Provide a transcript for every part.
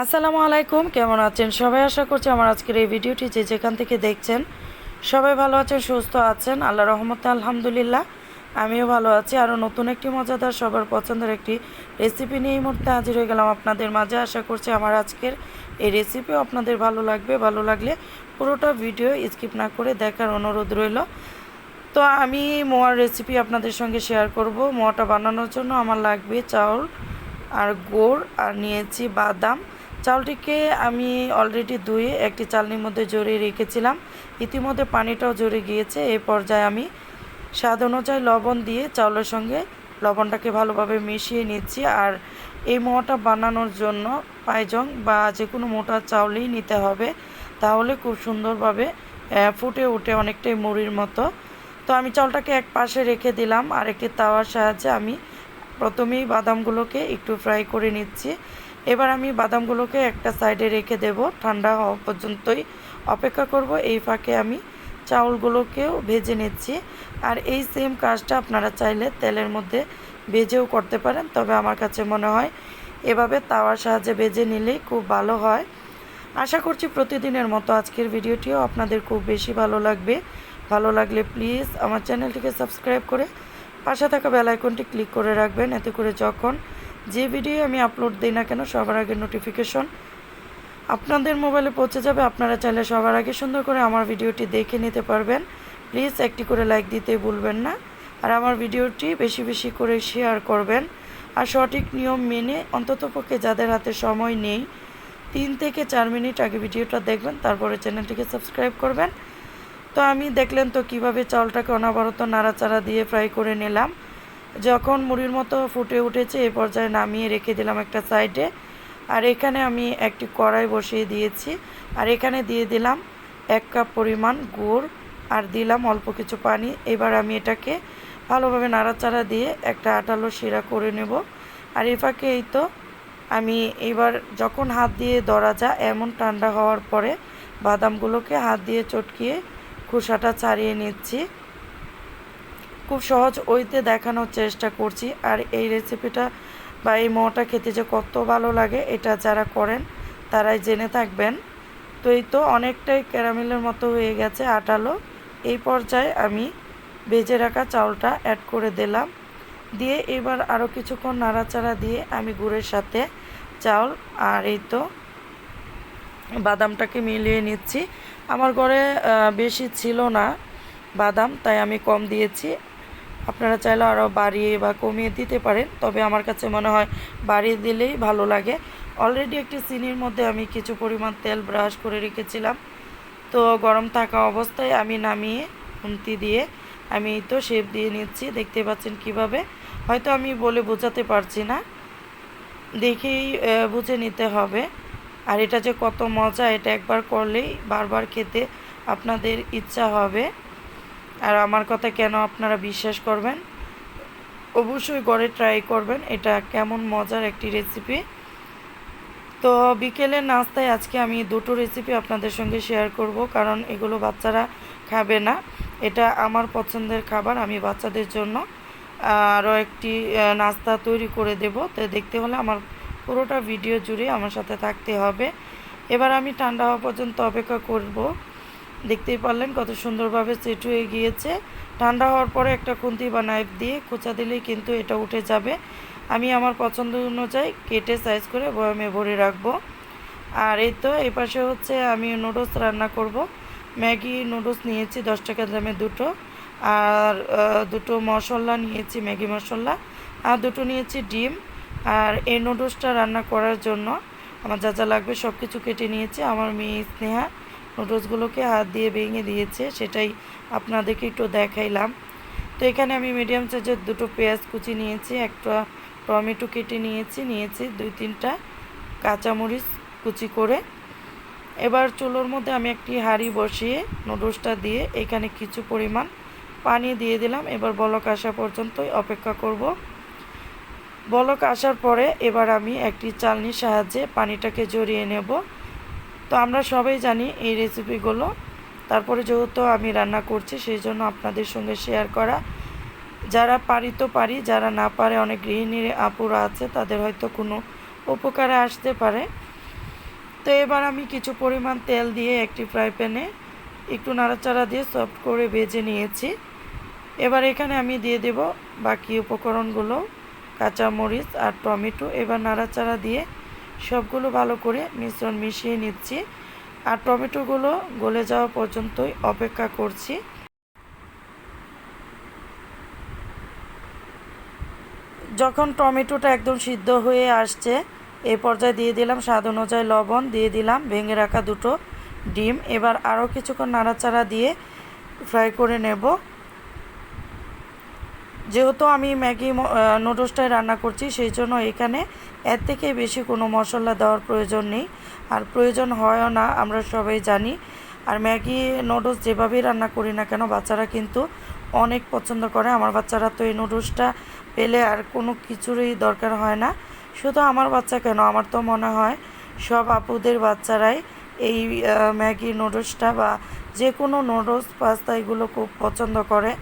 আসসালামু আলাইকুম, কেমন আছেন? সবাই আশা করছি আমার আজকের এই ভিডিওটি যে যেখান থেকে দেখছেন, সবাই ভালো আছেন, সুস্থ আছেন আল্লাহ রহমতে আলহামদুলিল্লাহ, আমিও ভালো আছি। আরও নতুন একটি মজাদার, সবার পছন্দের একটি রেসিপি নিয়ে এই মুহূর্তে হাজির হয়ে গেলাম আপনাদের মাঝে। আশা করছি আমার আজকের এই রেসিপিও আপনাদের ভালো লাগবে। ভালো লাগলে পুরোটা ভিডিও স্কিপ না করে দেখার অনুরোধ রইল। তো আমি মোয়ার রেসিপি আপনাদের সঙ্গে শেয়ার করব। মোয়াটা বানানোর জন্য আমার লাগবে চাউল আর গুড়, আর নিয়েছি বাদাম। চাউলটিকে আমি অলরেডি ধুয়ে একটি চালনির মধ্যে জড়িয়ে রেখেছিলাম। ইতিমধ্যে পানিটাও জড়ে গিয়েছে। এই পর্যায়ে আমি স্বাদ অনুযায়ী লবণ দিয়ে চাউলের সঙ্গে লবণটাকে ভালোভাবে মিশিয়ে নিচ্ছি। আর এই মোয়াটা বানানোর জন্য পায়জং বা যে কোনো মোটা চাউলই নিতে হবে। তাহলে খুব সুন্দরভাবে ফুটে উঠে অনেকটাই মুড়ির মতো। তো আমি চালটাকে এক পাশে রেখে দিলাম। আর একটি তাওয়ার সাহায্যে আমি প্রথমেই বাদামগুলোকে একটু ফ্রাই করে নিচ্ছি। এবার আমি বাদামগুলোকে একটা সাইডে রেখে দেব। ঠান্ডা হওয়া পর্যন্তই অপেক্ষা করব। এই ফাঁকে আমি চাউলগুলোকেও ভেজে নিচ্ছি। আর এই সেম কাজটা আপনারা চাইলে তেলের মধ্যে ভেজেও করতে পারেন। তবে আমার কাছে মনে হয় এভাবে তাওয়ার সাহায্যে ভেজে নিলেই খুব ভালো হয়। আশা করছি প্রতিদিনের মতো আজকের ভিডিওটিও আপনাদের খুব বেশি ভালো লাগবে। ভালো লাগলে প্লিজ আমার চ্যানেলটিকে সাবস্ক্রাইব করে পাশে থাকা বেল আইকনটি ক্লিক করে রাখবেন। এতে করে যখন যে ভিডিও আমি আপলোড দিই না কেন, সবার আগে নোটিফিকেশন আপনাদের মোবাইলে পৌঁছে যাবে, আপনারা চাইলে সবার আগে সুন্দর করে আমার ভিডিওটি দেখে নিতে পারবেন। প্লিজ একটি করে লাইক দিতে ভুলবেন না, আর আমার ভিডিওটি বেশি বেশি করে শেয়ার করবেন। আর সঠিক নিয়ম মেনে অন্ততপক্ষে যাদের হাতে সময় নেই, তিন থেকে চার মিনিট আগে ভিডিওটা দেখবেন, তারপরে চ্যানেলটিকে সাবস্ক্রাইব করবেন। তো আমি দেখলেন তো কীভাবে চাউলটাকে অনাবরত নাড়াচাড়া দিয়ে ফ্রাই করে নিলাম। যখন মুড়ির মতো ফুটে উঠেছে এই পর্যায়ে নামিয়ে রেখে দিলাম একটা সাইডে। আর এখানে আমি একটি কড়াই বসিয়ে দিয়েছি। আর এখানে দিয়ে দিলাম এক কাপ পরিমাণ গুড় আর দিলাম অল্প কিছু পানি। এবার আমি এটাকে ভালোভাবে নাড়াচাড়া দিয়ে একটা আটালো শিরা করে নেব। আর এ ফাঁকে এই তো আমি এবার যখন হাত দিয়ে ধরা যা এমন ঠান্ডা হওয়ার পরে বাদামগুলোকে হাত দিয়ে চটকিয়ে খোসাটা ছাড়িয়ে নিচ্ছি। খুব সহজ ওইতে দেখানোর চেষ্টা করছি। আর এই রেসিপিটা বা এই মোটা খেতে যে কত ভালো লাগে, এটা যারা করেন, তারাই জেনে থাকবেন। তো এই তো অনেকটাই ক্যারামেলের মতো হয়ে গেছে আটালো। এই পর্যায়ে আমি ভেজে রাখা চাউলটা অ্যাড করে দিলাম। দিয়ে এবার আরও কিছুক্ষণ নাড়াচাড়া দিয়ে আমি গুড়ের সাথে চাউল আর এই তো বাদামটাকে মিলিয়ে নিচ্ছি। আমার ঘরে বেশি ছিল না বাদাম, তাই আমি কম দিয়েছি। আপনারা চাইলে আরও বাড়িয়ে বা কমিয়ে দিতে পারেন, তবে আমার কাছে মনে হয় বাড়িয়ে দিলেই ভালো লাগে। অলরেডি একটি চিনির মধ্যে আমি কিছু পরিমাণ তেল ব্রাশ করে রেখেছিলাম। তো গরম থাকা অবস্থায় আমি নামিয়ে খুন্তি দিয়ে আমি তো শেপ দিয়ে নিচ্ছি, দেখতে পাচ্ছেন কীভাবে। হয়তো আমি বলে বোঝাতে পারছি না, দেখেই বুঝে নিতে হবে। আর এটা যে কত মজা, এটা একবার করলেই বারবার খেতে আপনাদের ইচ্ছা হবে। আর আমার কথা কেন আপনারা বিশ্বাস করবেন? অবশ্যই ঘরে ট্রাই করবেন। এটা কেমন মজার একটি রেসিপি তো বিকেলের নাস্তায় আজকে আমি দুটো রেসিপি আপনাদের সঙ্গে শেয়ার করব, কারণ এগুলো বাচ্চারা খাবে না। এটা আমার পছন্দের খাবার, আমি বাচ্চাদের জন্য। আরও একটি নাস্তা তৈরি করে দেব। তো দেখতে হলে আমার পুরোটা ভিডিও জুড়ে আমার সাথে থাকতে হবে। এবার আমি ঠান্ডা হওয়া পর্যন্ত অপেক্ষা করব। দেখতেই পারলেন কত সুন্দরভাবে সেট হয়ে গিয়েছে। ঠান্ডা হওয়ার পরে একটা খুন্তি বা নাইফ দিয়ে খোঁচা দিলেই কিন্তু এটা উঠে যাবে। আমি আমার পছন্দ অনুযায়ী কেটে সাইজ করে বয়ামে ভরে রাখব। আর এই তো এই পাশে হচ্ছে আমি নুডলস রান্না করব। ম্যাগি নুডলস নিয়েছি, দশ টাকা দামে দুটো। আর দুটো মশলা নিয়েছি, ম্যাগি মশলা। আর দুটো নিয়েছি ডিম। আর এই নুডলসটা রান্না করার জন্য আমার যা যা লাগবে সব কিছু কেটে নিয়েছি। আমার মেয়ে স্নেহা নুডলসগুলোকে হাত দিয়ে ভেঙে দিয়েছে, সেটাই আপনাদেরকে একটু দেখাইলাম। তো এখানে আমি মিডিয়াম সাইজের দুটো পেঁয়াজ কুচি নিয়েছি, একটা টমেটো কেটে নিয়েছি নিয়েছি দুই তিনটা কাঁচামরিচ কুচি করে। এবার চুলোর মধ্যে আমি একটি হাঁড়ি বসিয়ে নুডলসটা দিয়ে এখানে কিছু পরিমাণ পানি দিয়ে দিলাম। এবার বলক আসা পর্যন্তই অপেক্ষা করব। বলক আসার পরে এবার আমি একটি চালনির সাহায্যে পানিটাকে জড়িয়ে নেব। তো আমরা সবাই জানি এই রেসিপিগুলো তারপরে যেহেতু আমি রান্না করছি, সেই জন্য আপনাদের সঙ্গে শেয়ার করা। যারা পারি তো পারি, যারা না পারে অনেক গৃহিণীর আপুরা আছে, তাদের হয়তো কোনো উপকারে আসতে পারে। তো এবার আমি কিছু পরিমাণ তেল দিয়ে একটি ফ্রাই প্যানে একটু নাড়াচাড়া দিয়ে সফট করে ভেজে নিয়েছি। এবার এখানে আমি দিয়ে দেব বাকি উপকরণগুলো, কাঁচামরিচ আর টমেটো। এবার নাড়াচাড়া দিয়ে সবগুলো ভালো করে মিশ্রণ মিশিয়ে নিচ্ছি। আর টমেটোগুলো গলে যাওয়া পর্যন্তই অপেক্ষা করছি। যখন টমেটোটা একদম সিদ্ধ হয়ে আসছে এই পর্যায়ে দিয়ে দিলাম স্বাদ অনুযায়ী লবণ, দিয়ে দিলাম ভেঙে রাখা দুটো ডিম। এবার আরও কিছুক্ষণ নাড়াচাড়া দিয়ে ফ্রাই করে নেব। যেহেতু আমি ম্যাগি নুডলসটাই রান্না করছি, সেই জন্য এখানে এর থেকে বেশি কোনো মশলা দেওয়ার প্রয়োজন নেই। আর প্রয়োজন হয়ও না, আমরা সবাই জানি। আর ম্যাগি, নুডলস যেভাবেই রান্না করি না কেন, বাচ্চারা কিন্তু অনেক পছন্দ করে। আমার বাচ্চারা তো এই নুডলসটা পেলে আর কোনো কিছুরই দরকার হয় না। শুধু আমার বাচ্চা কেন, আমার তো মনে হয় সব আপুদের বাচ্চারাই এই ম্যাগি, নুডলসটা বা যে কোনো নুডলস, পাস্তা এগুলো খুব পছন্দ করে।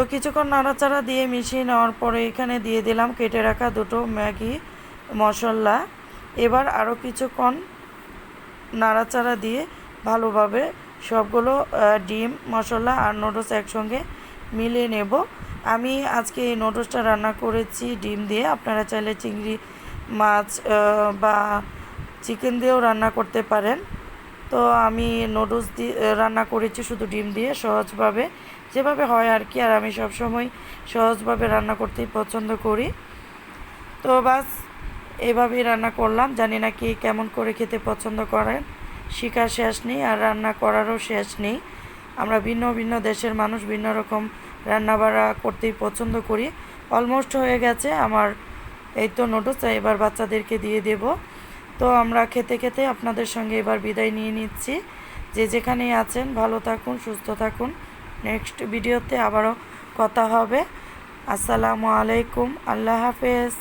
তো কিছুক্ষণ নাড়াচাড়া দিয়ে মিশিয়ে নেওয়ার পরে এখানে দিয়ে দিলাম, কেটে রাখা দুটো ম্যাগি মশলা। এবার আরও কিছুক্ষণ নাড়াচাড়া দিয়ে ভালোভাবে সবগুলো ডিম, মশলা আর নুডলস একসঙ্গে মিলিয়ে নেব। আমি আজকে এই নুডলসটা রান্না করেছি ডিম দিয়ে। আপনারা চাইলে চিংড়ি মাছ বা চিকেন দিয়েও রান্না করতে পারেন। তো আমি নুডলস দিয়ে রান্না করেছি শুধু ডিম দিয়ে সহজভাবে। যেভাবে হয় আর কি, আর আমি সবসময় সহজভাবে রান্না করতেই পছন্দ করি। তো বাস, এভাবেই রান্না করলাম। জানি না কি কেমন করে খেতে পছন্দ করেন শিকার শেষ নেই আর রান্না করারও শেষ নেই। আমরা ভিন্ন ভিন্ন দেশের মানুষ, ভিন্ন রকম রান্নাবাড়া করতেই পছন্দ করি। অলমোস্ট হয়ে গেছে আমার এই তো নুডলস এবার বাচ্চাদেরকে দিয়ে দেব। তো আমরা খেতে খেতে আপনাদের সঙ্গে এবার বিদায় নিয়ে নিচ্ছি। যে যেখানেই আছেন, ভালো থাকুন, সুস্থ থাকুন। নেক্সট ভিডিওতে আবারও কথা হবে। আসসালামু আলাইকুম। আল্লাহ হাফেজ।